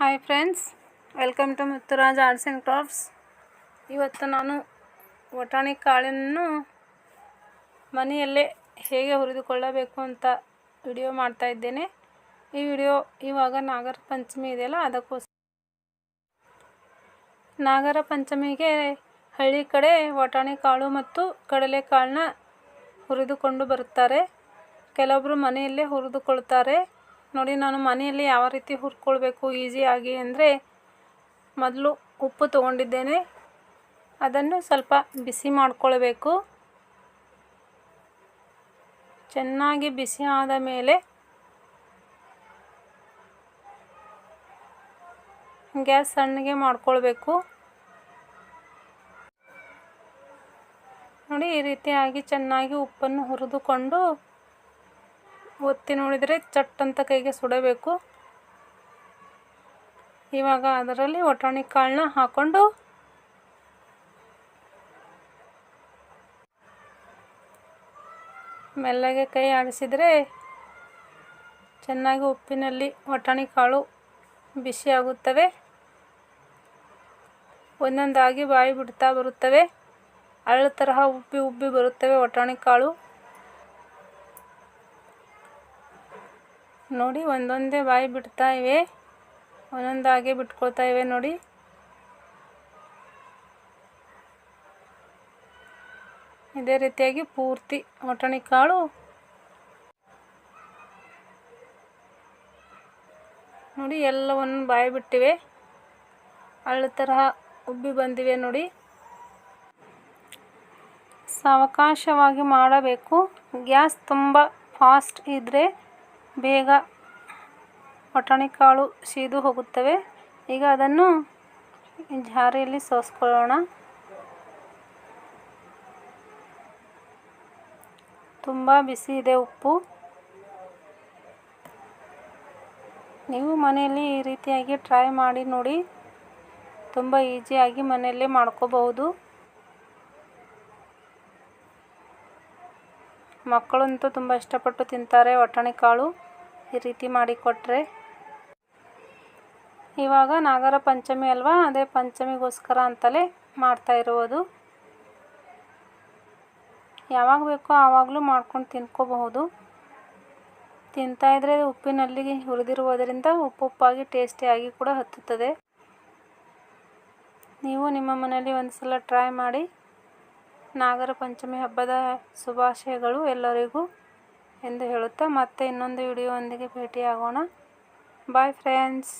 Hi friends welcome to Muthuraj arts and crafts ಇವತ್ತು ನಾನು ವಟಾಣಿ ಕಾಳನ್ನು ಮನೆಯಲ್ಲೇ ಹೇಗೆ ಹುರಿದುಕೊಳ್ಳಬೇಕು ಅಂತ ವಿಡಿಯೋ ಮಾಡ್ತಾ ಇದ್ದೇನೆ. ಈ ವಿಡಿಯೋ ಇವಾಗ ನಾಗರ ಪಂಚಮಿ ಇದೆಯಲ್ಲ, ಅದಕ್ಕೋಸ್ಕರ ನಾಗರ ಪಂಚಮಿಗೆ ಹಳ್ಳಿ ಕಡೆ ವಟಾಣಿ ಕಾಳು ಮತ್ತು ಕಡಲೆಕಾಳನ್ನ ಹುರಿದುಕೊಂಡು ಬರುತ್ತಾರೆ. ಕೆಲವೊಬ್ಬರು ಮನೆಯಲ್ಲೇ ಹುರಿದುಕೊಳ್ತಾರೆ. ನೋಡಿ, ನಾನು ಮನೆಯಲ್ಲಿ ಯಾವ ರೀತಿ ಹುರ್ಕೊಳ್ಬೇಕು ಈಸಿಯಾಗಿ ಅಂದರೆ ಮೊದಲು ಉಪ್ಪು ತೊಗೊಂಡಿದ್ದೇನೆ. ಅದನ್ನು ಸ್ವಲ್ಪ ಬಿಸಿ ಮಾಡಿಕೊಳ್ಬೇಕು. ಚೆನ್ನಾಗಿ ಬಿಸಿ ಆದ ಮೇಲೆ ಗ್ಯಾಸ್ ಸಣ್ಣಗೆ ಮಾಡಿಕೊಳ್ಬೇಕು. ನೋಡಿ, ಈ ರೀತಿಯಾಗಿ ಚೆನ್ನಾಗಿ ಉಪ್ಪನ್ನು ಹುರಿದುಕೊಂಡು ಒತ್ತಿ ನೋಡಿದರೆ ಚಟ್ ಅಂತ ಕೈಗೆ ಸುಡಬೇಕು. ಇವಾಗ ಅದರಲ್ಲಿ ಒಟಾಣಿ ಕಾಳನ್ನ ಹಾಕ್ಕೊಂಡು ಮೆಲ್ಲಗೆ ಕೈ ಆಡಿಸಿದರೆ ಚೆನ್ನಾಗಿ ಉಪ್ಪಿನಲ್ಲಿ ಒಟಾಣಿ ಕಾಳು ಬಿಸಿಯಾಗುತ್ತವೆ ಒಂದೊಂದಾಗಿ ಬಾಯಿ ಬಿಡ್ತಾ ಬರುತ್ತವೆ. ಅರಳು ತರಹ ಉಬ್ಬಿ ಉಬ್ಬಿ ಬರುತ್ತವೆ ಒಟಾಣಿ ಕಾಳು. ನೋಡಿ, ಒಂದೊಂದೇ ಬಾಯಿ ಬಿಡ್ತಾ ಇವೆ. ಒಂದೊಂದಾಗೆ ಬಿಟ್ಕೊಳ್ತಾ ಇವೆ ನೋಡಿ. ಇದೇ ರೀತಿಯಾಗಿ ಪೂರ್ತಿ ಒಟಣಿ ಕಾಳು. ನೋಡಿ, ಎಲ್ಲವನ್ನು ಬಾಯಿ ಬಿಟ್ಟಿವೆ. ಅಳ್ಳ ತರಹ ಉಬ್ಬಿ ಬಂದಿವೆ ನೋಡಿ. ಸಾವಕಾಶವಾಗಿ ಮಾಡಬೇಕು. ಗ್ಯಾಸ್ ತುಂಬ ಫಾಸ್ಟ್ ಇದ್ದರೆ ಬೇಗ ಬಟಾಣಿ ಕಾಳು ಸೀದು ಹೋಗುತ್ತವೆ. ಈಗ ಅದನ್ನು ಜಾರಿಯಲ್ಲಿ ಸೋಸ್ಕೊಳ್ಳೋಣ. ತುಂಬ ಬಿಸಿ ಇದೆ ಉಪ್ಪು. ನೀವು ಮನೆಯಲ್ಲಿ ಈ ರೀತಿಯಾಗಿ ಟ್ರೈ ಮಾಡಿ ನೋಡಿ. ತುಂಬ ಈಸಿಯಾಗಿ ಮನೆಯಲ್ಲೇ ಮಾಡ್ಕೋಬಹುದು. ಮಕ್ಕಳಂತೂ ತುಂಬ ಇಷ್ಟಪಟ್ಟು ತಿಂತಾರೆ ಕಾಳು ಈ ರೀತಿ ಮಾಡಿಕೊಟ್ರೆ ಇವಾಗ ನಾಗರ ಪಂಚಮಿ ಅಲ್ವಾ? ಅದೇ ಪಂಚಮಿಗೋಸ್ಕರ ಅಂತಲೇ ಮಾಡ್ತಾ ಇರುವುದು ಯಾವಾಗ ಬೇಕೋ ಆವಾಗಲೂ ಮಾಡ್ಕೊಂಡು ತಿನ್ಕೋಬಹುದು. ತಿಂತಾಯಿದ್ರೆ ಉಪ್ಪಿನಲ್ಲಿ ಹುರಿದಿರುವುದರಿಂದ ಉಪ್ಪುಪ್ಪಾಗಿ ಟೇಸ್ಟಿಯಾಗಿ ಕೂಡ ಹತ್ತುತ್ತದೆ. ನೀವು ನಿಮ್ಮ ಮನೆಯಲ್ಲಿ ಒಂದು ಸಲ ಟ್ರೈ ಮಾಡಿ. ನಾಗರ ಪಂಚಮಿ ಹಬ್ಬದ ಶುಭಾಶಯಗಳು ಎಲ್ಲರಿಗೂ. ಎಂದು ಹೇಳುತ್ತಾ ಮತ್ತೆ ಇನ್ನೊಂದು ವಿಡಿಯೋವೊಂದಿಗೆ ಭೇಟಿಯಾಗೋಣ. Bye friends